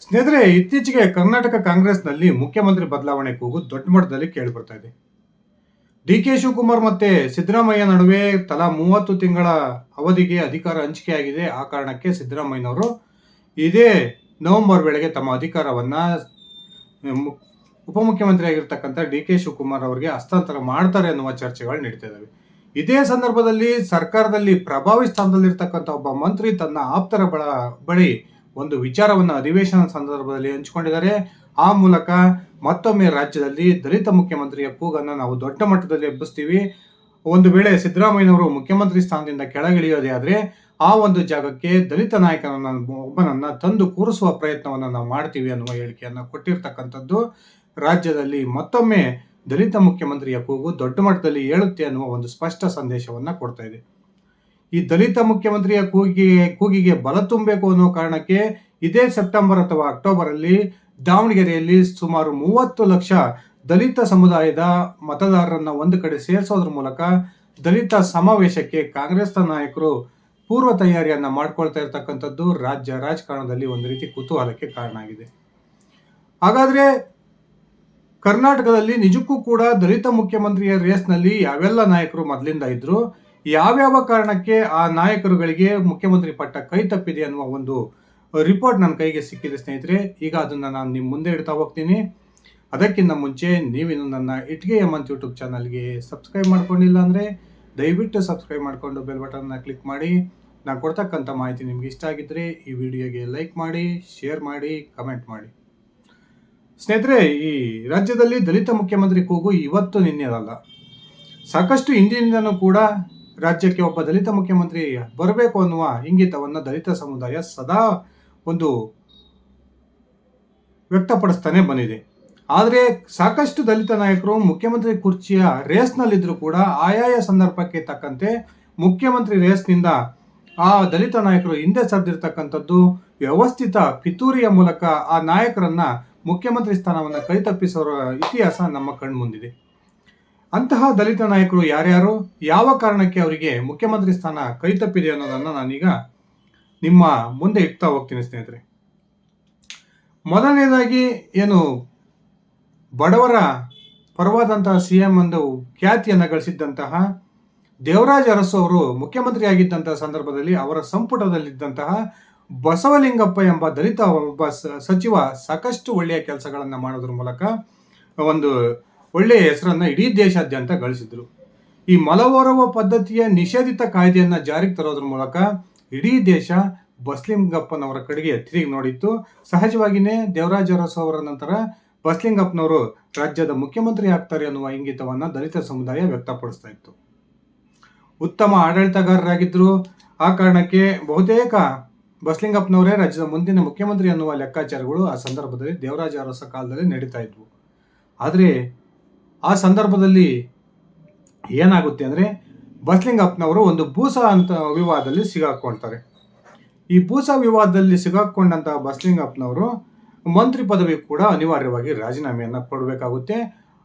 ಸ್ನೇಹಿತರೆ, ಇತ್ತೀಚೆಗೆ ಕರ್ನಾಟಕ ಕಾಂಗ್ರೆಸ್ನಲ್ಲಿ ಮುಖ್ಯಮಂತ್ರಿ ಬದಲಾವಣೆ ಕೂಗು ದೊಡ್ಡ ಮಟ್ಟದಲ್ಲಿ ಕೇಳಿಬರ್ತಾ ಇದೆ. ಡಿ ಕೆ ಶಿವಕುಮಾರ್ ಮತ್ತೆ ಸಿದ್ದರಾಮಯ್ಯ ನಡುವೆ ತಲಾ ಮೂವತ್ತು ತಿಂಗಳ ಅವಧಿಗೆ ಅಧಿಕಾರ ಹಂಚಿಕೆಯಾಗಿದೆ. ಆ ಕಾರಣಕ್ಕೆ ಸಿದ್ದರಾಮಯ್ಯನವರು ಇದೇ ನವೆಂಬರ್ ವೇಳೆಗೆ ತಮ್ಮ ಅಧಿಕಾರವನ್ನು ಮು- ಉಪಮುಖ್ಯಮಂತ್ರಿ ಆಗಿರ್ತಕ್ಕಂಥ ಡಿ ಕೆ ಶಿವಕುಮಾರ್ ಅವರಿಗೆ ಹಸ್ತಾಂತರ ಮಾಡ್ತಾರೆ ಅನ್ನುವ ಚರ್ಚೆಗಳು ನಡೀತಾ ಇದ್ದಾವೆ ಇದೇ ಸಂದರ್ಭದಲ್ಲಿ ಸರ್ಕಾರದಲ್ಲಿ ಪ್ರಭಾವಿ ಸ್ಥಾನದಲ್ಲಿರ್ತಕ್ಕಂಥ ಒಬ್ಬ ಮಂತ್ರಿ ತನ್ನ ಆಪ್ತರ ಬಳ, ಬಳಿ ಒಂದು ವಿಚಾರವನ್ನು ಅಧಿವೇಶನ ಸಂದರ್ಭದಲ್ಲಿ ಹಂಚಿಕೊಂಡಿದ್ದಾರೆ. ಆ ಮೂಲಕ ಮತ್ತೊಮ್ಮೆ ರಾಜ್ಯದಲ್ಲಿ ದಲಿತ ಮುಖ್ಯಮಂತ್ರಿಯ ಕೂಗನ್ನು ನಾವು ದೊಡ್ಡ ಮಟ್ಟದಲ್ಲಿ ಎಬ್ಬಿಸ್ತೀವಿ. ಒಂದು ವೇಳೆ ಸಿದ್ದರಾಮಯ್ಯನವರು ಮುಖ್ಯಮಂತ್ರಿ ಸ್ಥಾನದಿಂದ ಕೆಳಗಿಳಿಯೋದೇ ಆದರೆ ಆ ಒಂದು ಜಾಗಕ್ಕೆ ದಲಿತ ನಾಯಕನನ್ನು ಒಬ್ಬನನ್ನು ತಂದು ಕೂರಿಸುವ ಪ್ರಯತ್ನವನ್ನು ನಾವು ಮಾಡ್ತೀವಿ ಅನ್ನುವ ಹೇಳಿಕೆಯನ್ನು ಕೊಟ್ಟಿರ್ತಕ್ಕಂಥದ್ದು. ರಾಜ್ಯದಲ್ಲಿ ಮತ್ತೊಮ್ಮೆ ದಲಿತ ಮುಖ್ಯಮಂತ್ರಿಯ ಕೂಗು ದೊಡ್ಡ ಮಟ್ಟದಲ್ಲಿ ಏಳುತ್ತೆ ಅನ್ನುವ ಒಂದು ಸ್ಪಷ್ಟ ಸಂದೇಶವನ್ನು ಕೊಡ್ತಾ ಇದೆ. ಈ ದಲಿತ ಮುಖ್ಯಮಂತ್ರಿಯ ಕೂಗಿಗೆ ಕೂಗಿಗೆ ಬಲ ತುಂಬಬೇಕು ಅನ್ನೋ ಕಾರಣಕ್ಕೆ ಇದೇ ಸೆಪ್ಟೆಂಬರ್ ಅಥವಾ ಅಕ್ಟೋಬರ್ ಅಲ್ಲಿ ದಾವಣಗೆರೆಯಲ್ಲಿ ಸುಮಾರು ಮೂವತ್ತು ಲಕ್ಷ ದಲಿತ ಸಮುದಾಯದ ಮತದಾರರನ್ನ ಒಂದು ಕಡೆ ಸೇರಿಸೋದ್ರ ಮೂಲಕ ದಲಿತ ಸಮಾವೇಶಕ್ಕೆ ಕಾಂಗ್ರೆಸ್ನ ನಾಯಕರು ಪೂರ್ವ ತಯಾರಿಯನ್ನ ಮಾಡ್ಕೊಳ್ತಾ ಇರತಕ್ಕಂಥದ್ದು ರಾಜ್ಯ ರಾಜಕಾರಣದಲ್ಲಿ ಒಂದು ರೀತಿ ಕುತೂಹಲಕ್ಕೆ ಕಾರಣ ಆಗಿದೆ. ಹಾಗಾದ್ರೆ ಕರ್ನಾಟಕದಲ್ಲಿ ನಿಜಕ್ಕೂ ಕೂಡ ದಲಿತ ಮುಖ್ಯಮಂತ್ರಿಯ ರೇಸ್ನಲ್ಲಿ ಯಾವೆಲ್ಲ ನಾಯಕರು ಮೊದಲಿಂದ ಇದ್ರು? ಯಾವ್ಯಾವ ಕಾರಣಕ್ಕೆ ಆ ನಾಯಕರುಗಳಿಗೆ ಮುಖ್ಯಮಂತ್ರಿ ಪಟ್ಟ ಕೈ ತಪ್ಪಿದೆ ಅನ್ನುವ ಒಂದು ರಿಪೋರ್ಟ್ ನನ್ನ ಕೈಗೆ ಸಿಕ್ಕಿದೆ ಸ್ನೇಹಿತರೆ. ಈಗ ಅದನ್ನ ನಾನು ನಿಮ್ಮ ಮುಂದೆ ಇಡ್ತಾ ಹೋಗ್ತೀನಿ. ಅದಕ್ಕಿಂತ ಮುಂಚೆ ನೀವಿನ್ನು ನನ್ನ ಇಟ್ಗೆ ಎಮ್ಮಂತ್ ಯೂಟ್ಯೂಬ್ ಚಾನಲ್ಗೆ ಸಬ್ಸ್ಕ್ರೈಬ್ ಮಾಡ್ಕೊಂಡಿಲ್ಲ ಅಂದರೆ ದಯವಿಟ್ಟು ಸಬ್ಸ್ಕ್ರೈಬ್ ಮಾಡಿಕೊಂಡು ಬೆಲ್ ಬಟನ್ನ ಕ್ಲಿಕ್ ಮಾಡಿ. ನಾನು ಕೊಡ್ತಕ್ಕಂಥ ಮಾಹಿತಿ ನಿಮ್ಗೆ ಇಷ್ಟ ಆಗಿದ್ದರೆ ಈ ವಿಡಿಯೋಗೆ ಲೈಕ್ ಮಾಡಿ ಶೇರ್ ಮಾಡಿ ಕಮೆಂಟ್ ಮಾಡಿ. ಸ್ನೇಹಿತರೆ, ಈ ರಾಜ್ಯದಲ್ಲಿ ದಲಿತ ಮುಖ್ಯಮಂತ್ರಿ ಕೂಗು ಇವತ್ತು ನಿನ್ನೆದಲ್ಲ ಸಾಕಷ್ಟು ಹಿಂದಿನಿಂದನೂ ಕೂಡ ರಾಜ್ಯಕ್ಕೆ ಒಬ್ಬ ದಲಿತ ಮುಖ್ಯಮಂತ್ರಿ ಬರಬೇಕು ಅನ್ನುವ ಇಂಗಿತವನ್ನು ದಲಿತ ಸಮುದಾಯ ಸದಾ ಒಂದು ವ್ಯಕ್ತಪಡಿಸ್ತಾನೆ ಬಂದಿದೆ. ಆದರೆ ಸಾಕಷ್ಟು ದಲಿತ ನಾಯಕರು, ಮುಖ್ಯಮಂತ್ರಿ ಕುರ್ಚಿಯ ರೇಸ್ನಲ್ಲಿದ್ದರೂ ಕೂಡ ಆಯಾಯ ಸಂದರ್ಭಕ್ಕೆ ತಕ್ಕಂತೆ ಮುಖ್ಯಮಂತ್ರಿ ರೇಸ್ನಿಂದ ಆ ದಲಿತ ನಾಯಕರು ಹಿಂದೆ ಸರಿದಿರ್ತಕ್ಕಂಥದ್ದು ವ್ಯವಸ್ಥಿತ ಪಿತೂರಿಯ ಮೂಲಕ ಆ ನಾಯಕರನ್ನ ಮುಖ್ಯಮಂತ್ರಿ ಸ್ಥಾನವನ್ನು ಕೈತಪ್ಪಿಸೋರ ಇತಿಹಾಸ ನಮ್ಮ ಕಣ್ಮುಂದಿದೆ. ಅಂತಹ ದಲಿತ ನಾಯಕರು ಯಾರ್ಯಾರು? ಯಾವ ಕಾರಣಕ್ಕೆ ಅವರಿಗೆ ಮುಖ್ಯಮಂತ್ರಿ ಸ್ಥಾನ ಕೈತಪ್ಪಿದೆ ಅನ್ನೋದನ್ನು ನಾನೀಗ ನಿಮ್ಮ ಮುಂದೆ ಇಡ್ತಾ ಹೋಗ್ತೀನಿ ಸ್ನೇಹಿತರೆ. ಮೊದಲನೇದಾಗಿ ಏನು ಬಡವರ ಪರವಾದಂತಹ ಸಿ ಎಂ ಒಂದು ಖ್ಯಾತಿಯನ್ನು ಗಳಿಸಿದ್ದಂತಹ ದೇವರಾಜ ಅರಸು ಅವರು ಮುಖ್ಯಮಂತ್ರಿ ಆಗಿದ್ದಂತಹ ಸಂದರ್ಭದಲ್ಲಿ ಅವರ ಸಂಪುಟದಲ್ಲಿದ್ದಂತಹ ಬಸವಲಿಂಗಪ್ಪ ಎಂಬ ದಲಿತ ಒಬ್ಬ ಸಚಿವ ಸಾಕಷ್ಟು ಒಳ್ಳೆಯ ಕೆಲಸಗಳನ್ನು ಮಾಡೋದ್ರ ಮೂಲಕ ಒಂದು ಒಳ್ಳೆಯ ಹೆಸರನ್ನ ಇಡೀ ದೇಶಾದ್ಯಂತ ಗಳಿಸಿದ್ರು. ಈ ಮಲವೋರವ ಪದ್ಧತಿಯ ನಿಷೇಧಿತ ಕಾಯ್ದೆಯನ್ನ ಜಾರಿಗೆ ತರೋದ್ರ ಮೂಲಕ ಇಡೀ ದೇಶ ಬಸ್ಲಿಂಗಪ್ಪನವರ ಕಡೆಗೆ ತಿರುಗಿ ನೋಡಿತ್ತು. ಸಹಜವಾಗಿಯೇ ದೇವರಾಜ ಅರಸು ಅವರ ನಂತರ ಬಸ್ಲಿಂಗಪ್ಪನವರು ರಾಜ್ಯದ ಮುಖ್ಯಮಂತ್ರಿ ಆಗ್ತಾರೆ ಅನ್ನುವ ಇಂಗಿತವನ್ನು ದಲಿತ ಸಮುದಾಯ ವ್ಯಕ್ತಪಡಿಸ್ತಾ ಇತ್ತು. ಉತ್ತಮ ಆಡಳಿತಗಾರರಾಗಿದ್ದರು ಆ ಕಾರಣಕ್ಕೆ ಬಹುತೇಕ ಬಸ್ಲಿಂಗಪ್ಪನವರೇ ರಾಜ್ಯದ ಮುಂದಿನ ಮುಖ್ಯಮಂತ್ರಿ ಅನ್ನುವ ಲೆಕ್ಕಾಚಾರಗಳು ಆ ಸಂದರ್ಭದಲ್ಲಿ ದೇವರಾಜ ಅರಸ ಕಾಲದಲ್ಲಿ ನಡೀತಾ ಇದ್ವು. ಆದರೆ ಆ ಸಂದರ್ಭದಲ್ಲಿ ಏನಾಗುತ್ತೆ ಅಂದರೆ ಬಸ್ಲಿಂಗಪ್ಪನವರು ಒಂದು ಭೂಸ ಅಂತ ವಿವಾದದಲ್ಲಿ ಸಿಗಾಕೊಳ್ತಾರೆ ಈ ಭೂಸ ವಿವಾದದಲ್ಲಿ ಸಿಗಾಕೊಂಡಂತಹ ಬಸ್ಲಿಂಗಪ್ಪನವರು ಮಂತ್ರಿ ಪದವಿ ಕೂಡ ಅನಿವಾರ್ಯವಾಗಿ ರಾಜೀನಾಮೆಯನ್ನು ಕೊಡಬೇಕಾಗುತ್ತೆ.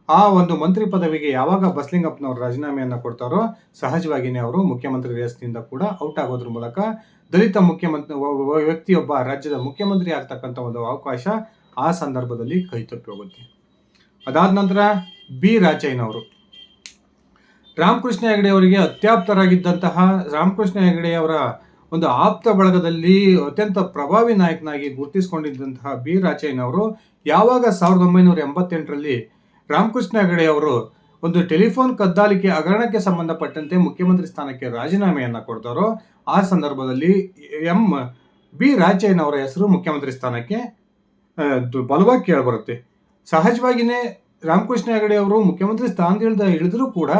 ಆ ಒಂದು ಮಂತ್ರಿ ಪದವಿಗೆ ಯಾವಾಗ ಬಸ್ಲಿಂಗಪ್ಪನವರು ರಾಜೀನಾಮೆಯನ್ನು ಕೊಡ್ತಾರೋ ಸಹಜವಾಗಿಯೇ ಅವರು ಮುಖ್ಯಮಂತ್ರಿ ರೇಸ್ನಿಂದ ಕೂಡ ಔಟ್ ಆಗೋದ್ರ ಮೂಲಕ ದಲಿತ ಮುಖ್ಯಮಂತ್ರಿ ವ್ಯಕ್ತಿಯೊಬ್ಬ ರಾಜ್ಯದ ಮುಖ್ಯಮಂತ್ರಿ ಆಗ್ತಕ್ಕಂಥ ಒಂದು ಅವಕಾಶ ಆ ಸಂದರ್ಭದಲ್ಲಿ ಕೈತಪ್ಪಿ ಹೋಗುತ್ತೆ. ಅದಾದ ನಂತರ ಬಿ. ರಾಚಯ್ಯನವರು ರಾಮಕೃಷ್ಣ ಹೆಗಡೆ ಅವರಿಗೆ ಅತ್ಯಾಪ್ತರಾಗಿದ್ದಂತಹ ರಾಮಕೃಷ್ಣ ಹೆಗಡೆ ಅವರ ಒಂದು ಆಪ್ತ ಬಳಗದಲ್ಲಿ ಅತ್ಯಂತ ಪ್ರಭಾವಿ ನಾಯಕನಾಗಿ ಗುರುತಿಸಿಕೊಂಡಿದ್ದಂತಹ ಬಿ. ರಾಚಯ್ಯನವರು ಯಾವಾಗ ಸಾವಿರದ ಒಂಬೈನೂರ ಎಂಬತ್ತೆಂಟರಲ್ಲಿ ರಾಮಕೃಷ್ಣ ಹೆಗಡೆ ಅವರು ಒಂದು ಟೆಲಿಫೋನ್ ಕದ್ದಾಲಿಕೆ ಹಗರಣಕ್ಕೆ ಸಂಬಂಧಪಟ್ಟಂತೆ ಮುಖ್ಯಮಂತ್ರಿ ಸ್ಥಾನಕ್ಕೆ ರಾಜೀನಾಮೆಯನ್ನು ಕೊಡ್ತಾರೋ, ಆ ಸಂದರ್ಭದಲ್ಲಿ ಎಂ. ಬಿ. ರಾಜಯ್ಯನವರ ಹೆಸರು ಮುಖ್ಯಮಂತ್ರಿ ಸ್ಥಾನಕ್ಕೆ ಬಲವಾಗಿ ಕೇಳಿಬರುತ್ತೆ. ಸಹಜವಾಗಿಯೇ ರಾಮಕೃಷ್ಣ ಹೆಗಡೆ ಅವರು ಮುಖ್ಯಮಂತ್ರಿ ಸ್ಥಾನದಿಂದ ಇಳಿದರೂ ಕೂಡ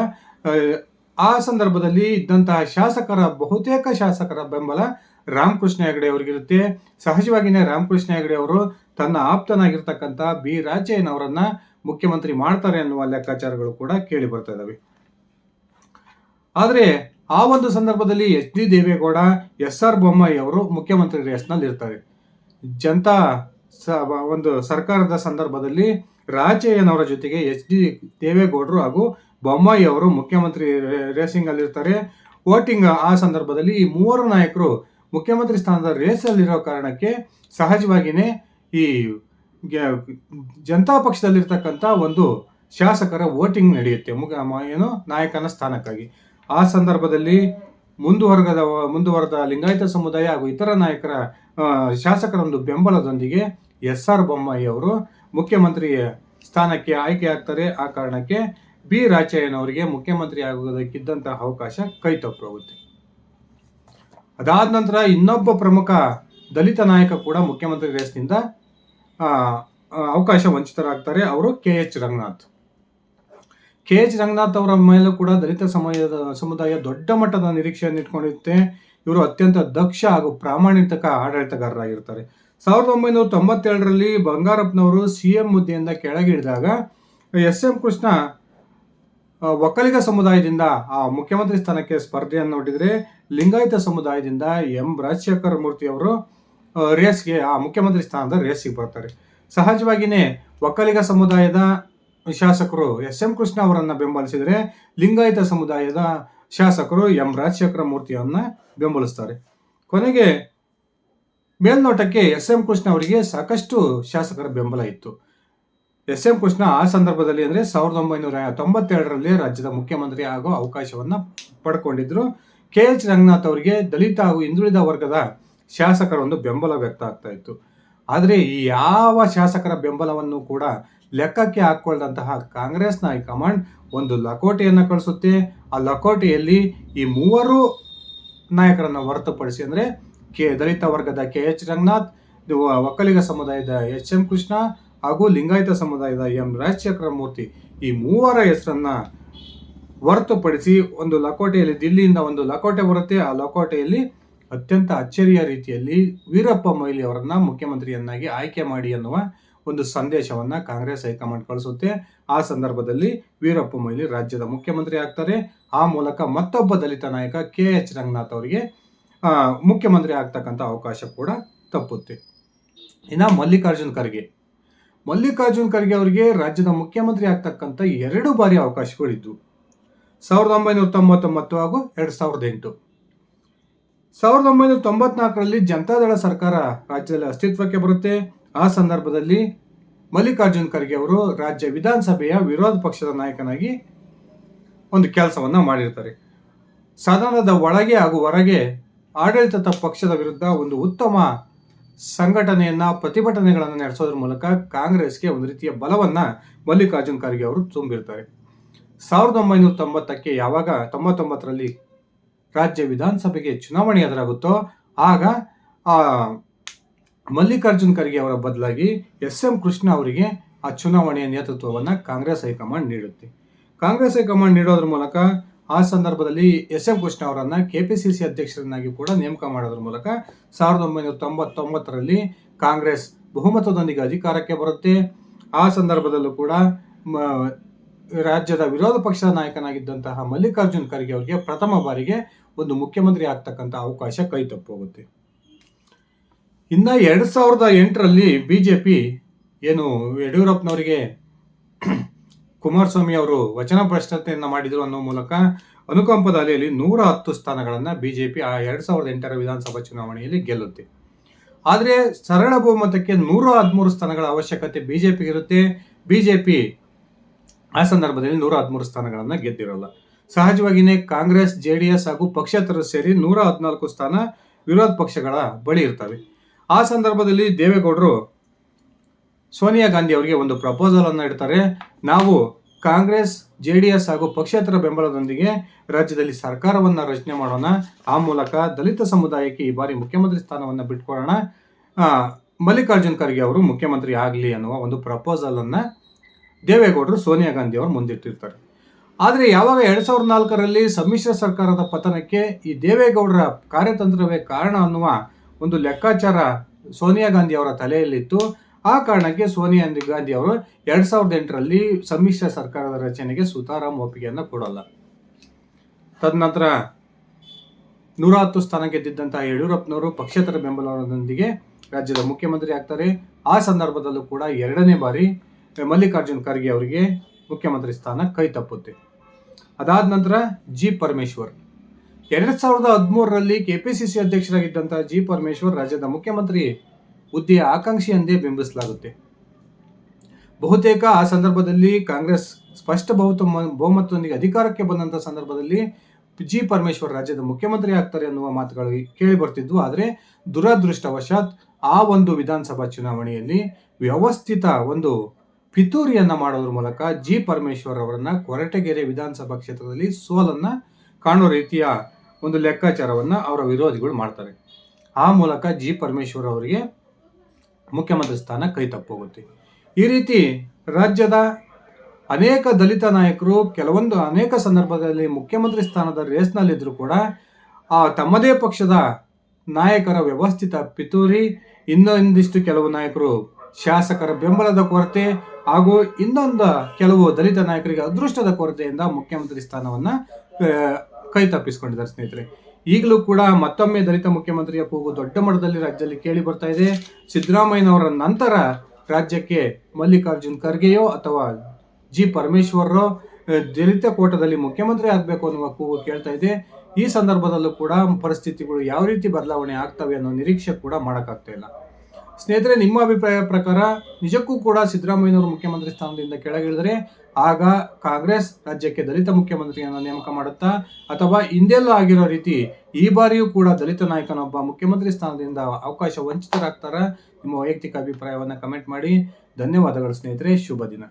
ಆ, ಸಂದರ್ಭದಲ್ಲಿ ಇದ್ದಂತಹ ಶಾಸಕರ ಬಹುತೇಕ ಶಾಸಕರ ಬೆಂಬಲ ರಾಮಕೃಷ್ಣ ಹೆಗಡೆ ಅವರಿಗಿರುತ್ತೆ. ಸಹಜವಾಗಿಯೇ ರಾಮಕೃಷ್ಣ ಹೆಗಡೆ ಅವರು ತನ್ನ ಆಪ್ತನಾಗಿರ್ತಕ್ಕಂಥ ಬಿ. ರಾಜಯ್ಯನವರನ್ನ ಮುಖ್ಯಮಂತ್ರಿ ಮಾಡ್ತಾರೆ ಅನ್ನುವ ಲೆಕ್ಕಾಚಾರಗಳು ಕೂಡ ಕೇಳಿ ಬರ್ತಾ ಇದ್ದಾವೆ ಆದರೆ ಆ ಒಂದು ಸಂದರ್ಭದಲ್ಲಿ H D Devegowda S R Bommai ಅವರು ಮುಖ್ಯಮಂತ್ರಿ ರೇಸ್ನಲ್ಲಿ ಇರ್ತಾರೆ ಜನತಾ ಸ ಒಂದು ಸರ್ಕಾರದ ಸಂದರ್ಭದಲ್ಲಿ ರಾಜಯ್ಯನವರ ಜೊತೆಗೆ ಎಚ್ ಡಿ ದೇವೇಗೌಡರು ಹಾಗೂ ಬೊಮ್ಮಾಯಿ ಅವರು ಮುಖ್ಯಮಂತ್ರಿ ರೇಸಿಂಗ್ ಅಲ್ಲಿರ್ತಾರೆ ವೋಟಿಂಗ್ ಆ ಸಂದರ್ಭದಲ್ಲಿ ಈ ಮೂವರು ನಾಯಕರು ಮುಖ್ಯಮಂತ್ರಿ ಸ್ಥಾನದ ರೇಸಲ್ಲಿರೋ ಕಾರಣಕ್ಕೆ ಸಹಜವಾಗಿಯೇ ಈ ಜನತಾ ಪಕ್ಷದಲ್ಲಿರ್ತಕ್ಕಂಥ ಒಂದು ಶಾಸಕರ ವೋಟಿಂಗ್ ನಡೆಯುತ್ತೆ. ಮುಗ ಏನು ನಾಯಕನ ಸ್ಥಾನಕ್ಕಾಗಿ. ಆ ಸಂದರ್ಭದಲ್ಲಿ ಮುಂದುವರ್ಗದ, ಮುಂದುವರೆದ ಲಿಂಗಾಯತ ಸಮುದಾಯ ಹಾಗೂ ಇತರ ನಾಯಕರ ಶಾಸಕರ ಒಂದು ಬೆಂಬಲದೊಂದಿಗೆ ಎಸ್ ಆರ್ ಬೊಮ್ಮಾಯಿ ಅವರು ಮುಖ್ಯಮಂತ್ರಿ ಸ್ಥಾನಕ್ಕೆ ಆಯ್ಕೆ ಆಗ್ತಾರೆ. ಆ ಕಾರಣಕ್ಕೆ ಬಿ. ರಾಜಯ್ಯನವರಿಗೆ ಮುಖ್ಯಮಂತ್ರಿ ಆಗುವುದಕ್ಕಿದ್ದಂತಹ ಅವಕಾಶ ಕೈ ತಪ್ಪಾಗುತ್ತೆ ಅದಾದ ನಂತರ ಇನ್ನೊಬ್ಬ ಪ್ರಮುಖ ದಲಿತ ನಾಯಕ ಕೂಡ ಮುಖ್ಯಮಂತ್ರಿ ರೇಸ್ನಿಂದ ಅವಕಾಶ ವಂಚಿತರಾಗ್ತಾರೆ. ಅವರು K. H. Ranganath. K. H. Ranganath ಅವರ ಮೇಲೂ ಕೂಡ ದಲಿತ ಸಮಯದ, ಸಮುದಾಯ ದೊಡ್ಡ ಮಟ್ಟದ ನಿರೀಕ್ಷೆಯನ್ನು ಇಟ್ಕೊಂಡಿರುತ್ತೆ ಇವರು ಅತ್ಯಂತ ದಕ್ಷ ಹಾಗೂ ಪ್ರಾಮಾಣಿಕ ಆಡಳಿತಗಾರರಾಗಿರ್ತಾರೆ. ಸಾವಿರದ ಒಂಬೈನೂರ ತೊಂಬತ್ತೇಳರಲ್ಲಿ ಬಂಗಾರಪ್ಪನವರು ಸಿ ಎಂ ಹುದ್ದೆಯಿಂದ ಕೆಳಗಿಳಿದಾಗ ಎಸ್ ಎಂ ಕೃಷ್ಣ ಒಕ್ಕಲಿಗ ಸಮುದಾಯದಿಂದ, ಆ, ಮುಖ್ಯಮಂತ್ರಿ ಸ್ಥಾನಕ್ಕೆ ಸ್ಪರ್ಧೆಯನ್ನು ನೋಡಿದರೆ ಲಿಂಗಾಯತ ಸಮುದಾಯದಿಂದ ಎಂ ರಾಜಶೇಖರ ಮೂರ್ತಿ ಅವರು ರೇಸ್ಗೆ, ಆ, ಮುಖ್ಯಮಂತ್ರಿ ಸ್ಥಾನದ ರೇಸ್ಗೆ ಬರ್ತಾರೆ. ಸಹಜವಾಗಿಯೇ ಒಕ್ಕಲಿಗ ಸಮುದಾಯದ ಶಾಸಕರು ಎಸ್ ಎಂ ಕೃಷ್ಣ ಅವರನ್ನು ಬೆಂಬಲಿಸಿದರೆ ಲಿಂಗಾಯತ ಸಮುದಾಯದ ಶಾಸಕರು ಎಂ ರಾಜಶೇಖರ ಮೂರ್ತಿಯನ್ನು ಬೆಂಬಲಿಸ್ತಾರೆ. ಕೊನೆಗೆ ಮೇಲ್ನೋಟಕ್ಕೆ ಎಸ್ ಎಂ ಕೃಷ್ಣ ಅವರಿಗೆ ಸಾಕಷ್ಟು ಶಾಸಕರ ಬೆಂಬಲ ಇತ್ತು. ಎಸ್ ಎಂ ಕೃಷ್ಣ ಆ ಸಂದರ್ಭದಲ್ಲಿ ಅಂದರೆ ಸಾವಿರದ ಒಂಬೈನೂರ ತೊಂಬತ್ತೆರಡರಲ್ಲಿ ರಾಜ್ಯದ ಮುಖ್ಯಮಂತ್ರಿ ಆಗೋ ಅವಕಾಶವನ್ನು ಪಡ್ಕೊಂಡಿದ್ದರು ಕೆ ಎಚ್ ರಂಗನಾಥ್ ಅವರಿಗೆ ದಲಿತ ಹಾಗೂ ಹಿಂದುಳಿದ ವರ್ಗದ ಶಾಸಕರ ಒಂದು ಬೆಂಬಲ ವ್ಯಕ್ತ ಆಗ್ತಾ ಇತ್ತು. ಆದರೆ ಈ ಯಾವ ಶಾಸಕರ ಬೆಂಬಲವನ್ನು ಕೂಡ ಲೆಕ್ಕಕ್ಕೆ ಹಾಕ್ಕೊಳ್ಳದಂತಹ ಕಾಂಗ್ರೆಸ್ನ ಹೈಕಮಾಂಡ್ ಒಂದು ಲಕೋಟೆಯನ್ನು ಕಳಿಸುತ್ತೆ. ಆ ಲಕೋಟೆಯಲ್ಲಿ ಈ ಮೂವರು ನಾಯಕರನ್ನು ಹೊರತುಪಡಿಸಿ ಅಂದರೆ ಕೆ ದಲಿತ ವರ್ಗದ ಕೆ ಎಚ್ ರಂಗನಾಥ್ ಒಕ್ಕಲಿಗ ಸಮುದಾಯದ ಎಚ್ ಎಂ ಕೃಷ್ಣ ಹಾಗೂ ಲಿಂಗಾಯತ ಸಮುದಾಯದ ಎಂ ರಾಜಶೇಖರ ಮೂರ್ತಿ. ಈ ಮೂವರ ಹೆಸರನ್ನ ಹೊರತುಪಡಿಸಿ ಒಂದು ಲಕೋಟೆಯಲ್ಲಿ, ದಿಲ್ಲಿಯಿಂದ ಒಂದು ಲಕೋಟೆ ಬರುತ್ತೆ. ಆ ಲಕೋಟೆಯಲ್ಲಿ ಅತ್ಯಂತ ಅಚ್ಚರಿಯ ರೀತಿಯಲ್ಲಿ ವೀರಪ್ಪ ಮೊಯ್ಲಿ ಅವರನ್ನ ಮುಖ್ಯಮಂತ್ರಿಯನ್ನಾಗಿ ಆಯ್ಕೆ ಮಾಡಿ ಅನ್ನುವ ಒಂದು ಸಂದೇಶವನ್ನ ಕಾಂಗ್ರೆಸ್ ಹೈಕಮಾಂಡ್ ಕಳಿಸುತ್ತೆ. ಆ ಸಂದರ್ಭದಲ್ಲಿ ವೀರಪ್ಪ ಮೊಯ್ಲಿ ರಾಜ್ಯದ ಮುಖ್ಯಮಂತ್ರಿ ಆಗ್ತಾರೆ. ಆ ಮೂಲಕ ಮತ್ತೊಬ್ಬ ದಲಿತ ನಾಯಕ ಕೆ ಎಚ್ ರಂಗನಾಥ್ ಅವರಿಗೆ ಮುಖ್ಯಮಂತ್ರಿ ಆಗ್ತಕ್ಕಂಥ ಅವಕಾಶ ಕೂಡ ತಪ್ಪುತ್ತೆ. ಇನ್ನು ಮಲ್ಲಿಕಾರ್ಜುನ್ ಖರ್ಗೆ. ಮಲ್ಲಿಕಾರ್ಜುನ್ ಖರ್ಗೆ ಅವರಿಗೆ ರಾಜ್ಯದ ಮುಖ್ಯಮಂತ್ರಿ ಆಗ್ತಕ್ಕಂಥ ಎರಡು ಬಾರಿ ಅವಕಾಶಗಳಿದ್ವು ಸಾವಿರದ ಒಂಬೈನೂರ ತೊಂಬತ್ತೊಂಬತ್ತು ಹಾಗೂ ಎರಡು ಸಾವಿರದ ಎಂಟು. ಸಾವಿರದ ಒಂಬೈನೂರ ತೊಂಬತ್ನಾಲ್ಕರಲ್ಲಿ ಜನತಾದಳ ಸರ್ಕಾರ ರಾಜ್ಯದಲ್ಲಿ ಅಸ್ತಿತ್ವಕ್ಕೆ ಬರುತ್ತೆ. ಆ ಸಂದರ್ಭದಲ್ಲಿ ಮಲ್ಲಿಕಾರ್ಜುನ್ ಖರ್ಗೆ ಅವರು ರಾಜ್ಯ ವಿಧಾನಸಭೆಯ ವಿರೋಧ ಪಕ್ಷದ ನಾಯಕನಾಗಿ ಒಂದು ಕೆಲಸವನ್ನು ಮಾಡಿರ್ತಾರೆ. ಸದನದ ಒಳಗೆ ಹಾಗೂ ಹೊರಗೆ ಆಡಳಿತ ಪಕ್ಷದ ವಿರುದ್ಧ ಒಂದು ಉತ್ತಮ ಸಂಘಟನೆಯನ್ನು, ಪ್ರತಿಭಟನೆಗಳನ್ನು ನಡೆಸೋದ್ರ ಮೂಲಕ ಕಾಂಗ್ರೆಸ್ಗೆ ಒಂದು ರೀತಿಯ ಬಲವನ್ನ ಮಲ್ಲಿಕಾರ್ಜುನ್ ಖರ್ಗೆ ಅವರು ತುಂಬಿರ್ತಾರೆ. ಸಾವಿರದ ಒಂಬೈನೂರ ತೊಂಬತ್ತಕ್ಕೆ ಯಾವಾಗ ತೊಂಬತ್ತೊಂಬತ್ತರಲ್ಲಿ ರಾಜ್ಯ ವಿಧಾನಸಭೆಗೆ ಚುನಾವಣೆ ಎದುರಾಗುತ್ತೋ, ಆಗ ಆ ಮಲ್ಲಿಕಾರ್ಜುನ್ ಖರ್ಗೆ ಅವರ ಬದಲಾಗಿ ಎಸ್ ಎಂ ಕೃಷ್ಣ ಅವರಿಗೆ ಆ ಚುನಾವಣೆಯ ನೇತೃತ್ವವನ್ನು ಕಾಂಗ್ರೆಸ್ ಹೈಕಮಾಂಡ್ ನೀಡುತ್ತೆ. ಕಾಂಗ್ರೆಸ್ ಹೈಕಮಾಂಡ್ ನೀಡೋದ್ರ ಮೂಲಕ ಆ ಸಂದರ್ಭದಲ್ಲಿ ಎಸ್ ಎಫ್ ಕೃಷ್ಣ ಅವರನ್ನ ಕೆಪಿಸಿಸಿ ಅಧ್ಯಕ್ಷರನ್ನಾಗಿ ಕೂಡ ನೇಮಕ ಮಾಡೋದ್ರ ಮೂಲಕ ಸಾವಿರದ ಒಂಬೈನೂರ ತೊಂಬತ್ತೊಂಬತ್ತರಲ್ಲಿ ಕಾಂಗ್ರೆಸ್ ಬಹುಮತದೊಂದಿಗೆ ಅಧಿಕಾರಕ್ಕೆ ಬರುತ್ತೆ. ಆ ಸಂದರ್ಭದಲ್ಲೂ ಕೂಡ ರಾಜ್ಯದ ವಿರೋಧ ಪಕ್ಷದ ನಾಯಕನಾಗಿದ್ದಂತಹ ಮಲ್ಲಿಕಾರ್ಜುನ್ ಖರ್ಗೆ ಅವರಿಗೆ ಪ್ರಥಮ ಬಾರಿಗೆ ಒಂದು ಮುಖ್ಯಮಂತ್ರಿ ಆಗ್ತಕ್ಕಂಥ ಅವಕಾಶ ಕೈ ತಪ್ಪೋಗುತ್ತೆ. ಇನ್ನ ಎರಡ್ ಸಾವಿರದ ಎಂಟರಲ್ಲಿ ಬಿಜೆಪಿ ಏನು ಯಡಿಯೂರಪ್ಪನವರಿಗೆ ಕುಮಾರಸ್ವಾಮಿ ಅವರು ವಚನ ಭ್ರಷ್ಟತೆಯನ್ನು ಮಾಡಿದರು ಅನ್ನೋ ಮೂಲಕ ಅನುಕಂಪದ ಅಲೆಯಲ್ಲಿ ನೂರ ಹತ್ತು ಸ್ಥಾನಗಳನ್ನು ಬಿಜೆಪಿ ಆ ಎರಡು ಸಾವಿರದ ಎಂಟರ ವಿಧಾನಸಭಾ ಚುನಾವಣೆಯಲ್ಲಿ ಗೆಲ್ಲುತ್ತೆ. ಆದರೆ ಸರಳ ಬಹುಮತಕ್ಕೆ ನೂರ ಹದಿಮೂರು ಸ್ಥಾನಗಳ ಅವಶ್ಯಕತೆ ಬಿಜೆಪಿಗೆ ಇರುತ್ತೆ. ಬಿಜೆಪಿ ಆ ಸಂದರ್ಭದಲ್ಲಿ ನೂರ ಹದಿಮೂರು ಸ್ಥಾನಗಳನ್ನು ಗೆದ್ದಿರಲ್ಲ. ಸಹಜವಾಗಿಯೇ ಕಾಂಗ್ರೆಸ್ ಜೆ ಡಿ ಎಸ್ ಹಾಗೂ ಪಕ್ಷೇತರರು ಸೇರಿ ನೂರ ಹದಿನಾಲ್ಕು ಸ್ಥಾನ ವಿರೋಧ ಪಕ್ಷಗಳ ಬಳಿ ಇರ್ತವೆ. ಆ ಸಂದರ್ಭದಲ್ಲಿ ದೇವೇಗೌಡರು ಸೋನಿಯಾ ಗಾಂಧಿ ಅವರಿಗೆ ಒಂದು ಪ್ರಪೋಸಲ್ ಅನ್ನು ಇಡ್ತಾರೆ. ನಾವು ಕಾಂಗ್ರೆಸ್ ಜೆ ಡಿ ಎಸ್ ಹಾಗೂ ಪಕ್ಷೇತರ ಬೆಂಬಲದೊಂದಿಗೆ ರಾಜ್ಯದಲ್ಲಿ ಸರ್ಕಾರವನ್ನು ರಚನೆ ಮಾಡೋಣ. ಆ ಮೂಲಕ ದಲಿತ ಸಮುದಾಯಕ್ಕೆ ಈ ಬಾರಿ ಮುಖ್ಯಮಂತ್ರಿ ಸ್ಥಾನವನ್ನು ಬಿಟ್ಕೊಡೋಣ. ಮಲ್ಲಿಕಾರ್ಜುನ್ ಖರ್ಗೆ ಅವರು ಮುಖ್ಯಮಂತ್ರಿ ಆಗಲಿ ಅನ್ನುವ ಒಂದು ಪ್ರಪೋಸಲ್ ಅನ್ನ ದೇವೇಗೌಡರು ಸೋನಿಯಾ ಗಾಂಧಿ ಅವರು ಮುಂದಿಟ್ಟಿರ್ತಾರೆ. ಆದರೆ ಯಾವಾಗ ಎರಡು ಸಾವಿರದ ನಾಲ್ಕರಲ್ಲಿ ಸಮ್ಮಿಶ್ರ ಸರ್ಕಾರದ ಪತನಕ್ಕೆ ಈ ದೇವೇಗೌಡರ ಕಾರ್ಯತಂತ್ರವೇ ಕಾರಣ ಅನ್ನುವ ಒಂದು ಲೆಕ್ಕಾಚಾರ ಸೋನಿಯಾ ಗಾಂಧಿ ಅವರ ತಲೆಯಲ್ಲಿತ್ತು. ಆ ಕಾರಣಕ್ಕೆ ಸೋನಿಯಾ ಗಾಂಧಿ ಅವರು ಎರಡ್ ಸಾವಿರದ ಎಂಟರಲ್ಲಿ ಸಮ್ಮಿಶ್ರ ಸರ್ಕಾರದ ರಚನೆಗೆ ಸುತಾರಾಮ್ ಒಪ್ಪಿಗೆಯನ್ನು ಕೊಡಲ್ಲ. ತದನಂತರ ನೂರ ಹತ್ತು ಸ್ಥಾನ ಗೆದ್ದಿದ್ದಂತಹ ಯಡಿಯೂರಪ್ಪನವರು ಪಕ್ಷೇತರ ಬೆಂಬಲದೊಂದಿಗೆ ರಾಜ್ಯದ ಮುಖ್ಯಮಂತ್ರಿ ಆಗ್ತಾರೆ. ಆ ಸಂದರ್ಭದಲ್ಲೂ ಕೂಡ ಎರಡನೇ ಬಾರಿ ಮಲ್ಲಿಕಾರ್ಜುನ್ ಖರ್ಗೆ ಅವರಿಗೆ ಮುಖ್ಯಮಂತ್ರಿ ಸ್ಥಾನ ಕೈ ತಪ್ಪುತ್ತೆ. ಅದಾದ ನಂತರ ಜಿ ಪರಮೇಶ್ವರ್. ಎರಡ್ ಸಾವಿರದ ಹದಿಮೂರರಲ್ಲಿ ಕೆಪಿಸಿಸಿ ಅಧ್ಯಕ್ಷರಾಗಿದ್ದಂಥ ಜಿ ಪರಮೇಶ್ವರ್ ರಾಜ್ಯದ ಮುಖ್ಯಮಂತ್ರಿ ಹುದ್ದೆಯ ಆಕಾಂಕ್ಷಿ ಎಂದೇ ಬಿಂಬಿಸಲಾಗುತ್ತೆ ಬಹುತೇಕ ಆ ಸಂದರ್ಭದಲ್ಲಿ ಕಾಂಗ್ರೆಸ್ ಸ್ಪಷ್ಟ ಬಹುತ, ಬಹುಮತದೊಂದಿಗೆ ಅಧಿಕಾರಕ್ಕೆ ಬಂದಂಥ ಸಂದರ್ಭದಲ್ಲಿ ಜಿ ಪರಮೇಶ್ವರ್ ರಾಜ್ಯದ ಮುಖ್ಯಮಂತ್ರಿ ಆಗ್ತಾರೆ ಅನ್ನುವ ಮಾತುಗಳು ಕೇಳಿ ಬರ್ತಿದ್ವು. ಆದರೆ ದುರದೃಷ್ಟವಶಾತ್ ಆ ಒಂದು ವಿಧಾನಸಭಾ ಚುನಾವಣೆಯಲ್ಲಿ ವ್ಯವಸ್ಥಿತ ಒಂದು ಪಿತೂರಿಯನ್ನು ಮಾಡೋದ್ರ ಮೂಲಕ ಜಿ ಪರಮೇಶ್ವರ್ ಅವರನ್ನ ಕೊರಟಗೆರೆ ವಿಧಾನಸಭಾ ಕ್ಷೇತ್ರದಲ್ಲಿ ಸೋಲನ್ನ ಕಾಣುವ ರೀತಿಯ ಒಂದು ಲೆಕ್ಕಾಚಾರವನ್ನ ಅವರ ವಿರೋಧಿಗಳು ಮಾಡ್ತಾರೆ. ಆ ಮೂಲಕ ಜಿ ಪರಮೇಶ್ವರ್ ಅವರಿಗೆ ಮುಖ್ಯಮಂತ್ರಿ ಸ್ಥಾನ ಕೈ ತಪ್ಪೋಗುತ್ತೆ. ಈ ರೀತಿ ರಾಜ್ಯದ ಅನೇಕ ದಲಿತ ನಾಯಕರು, ಕೆಲವೊಂದು ಅನೇಕ ಸಂದರ್ಭದಲ್ಲಿ ಮುಖ್ಯಮಂತ್ರಿ ಸ್ಥಾನದ ರೇಸ್ನಲ್ಲಿದ್ದರೂ ಕೂಡ ಆ ತಮ್ಮದೇ ಪಕ್ಷದ ನಾಯಕರ ವ್ಯವಸ್ಥಿತ ಪಿತೂರಿ, ಇನ್ನೊಂದಿಷ್ಟು ಕೆಲವು ನಾಯಕರು ಶಾಸಕರ ಬೆಂಬಲದ ಕೊರತೆ ಹಾಗೂ ಇನ್ನೊಂದು ಕೆಲವು ದಲಿತ ನಾಯಕರಿಗೆ ಅದೃಷ್ಟದ ಕೊರತೆಯಿಂದ ಮುಖ್ಯಮಂತ್ರಿ ಸ್ಥಾನವನ್ನು ಕೈ ತಪ್ಪಿಸಿಕೊಂಡಿದ್ದಾರೆ ಸ್ನೇಹಿತರೆ. ಈಗಲೂ ಕೂಡ ಮತ್ತೊಮ್ಮೆ ದಲಿತ ಮುಖ್ಯಮಂತ್ರಿಯ ಕೂಗು ದೊಡ್ಡ ಮಟ್ಟದಲ್ಲಿ ರಾಜ್ಯದಲ್ಲಿ ಕೇಳಿ ಬರ್ತಾ ಇದೆ. ಸಿದ್ದರಾಮಯ್ಯನವರ ನಂತರ ರಾಜ್ಯಕ್ಕೆ ಮಲ್ಲಿಕಾರ್ಜುನ್ ಖರ್ಗೆಯೋ ಅಥವಾ ಜಿ ಪರಮೇಶ್ವರರೋ ದಲಿತ ಕೋಟದಲ್ಲಿ ಮುಖ್ಯಮಂತ್ರಿ ಆಗಬೇಕು ಅನ್ನುವ ಕೂಗು ಕೇಳ್ತಾ ಇದೆ. ಈ ಸಂದರ್ಭದಲ್ಲೂ ಕೂಡ ಪರಿಸ್ಥಿತಿಗಳು ಯಾವ ರೀತಿ ಬದಲಾವಣೆ ಆಗ್ತವೆ ಅನ್ನೋ ನಿರೀಕ್ಷೆ ಕೂಡ ಮಾಡೋಕ್ಕಾಗ್ತಾ ಇಲ್ಲ. ಸ್ನೇಹಿತರೆ, ನಿಮ್ಮ ಅಭಿಪ್ರಾಯ ಪ್ರಕಾರ ನಿಜಕ್ಕೂ ಕೂಡ ಸಿದ್ದರಾಮಯ್ಯನವರು ಮುಖ್ಯಮಂತ್ರಿ ಸ್ಥಾನದಿಂದ ಕೆಳಗಿಳಿದರೆ ಆಗ ಕಾಂಗ್ರೆಸ್ ರಾಜ್ಯಕ್ಕೆ ದಲಿತ ಮುಖ್ಯಮಂತ್ರಿಯನ್ನು ನೇಮಕ ಮಾಡುತ್ತಾ, ಅಥವಾ ಹಿಂದೆಲ್ಲ ಆಗಿರೋ ರೀತಿ ಈ ಬಾರಿಯೂ ಕೂಡ ದಲಿತ ನಾಯಕನೊಬ್ಬ ಮುಖ್ಯಮಂತ್ರಿ ಸ್ಥಾನದಿಂದ ಅವಕಾಶ ವಂಚಿತರಾಗ್ತಾರ? ನಿಮ್ಮ ವೈಯಕ್ತಿಕ ಅಭಿಪ್ರಾಯವನ್ನು ಕಮೆಂಟ್ ಮಾಡಿ. ಧನ್ಯವಾದಗಳು ಸ್ನೇಹಿತರೆ, ಶುಭ ದಿನ.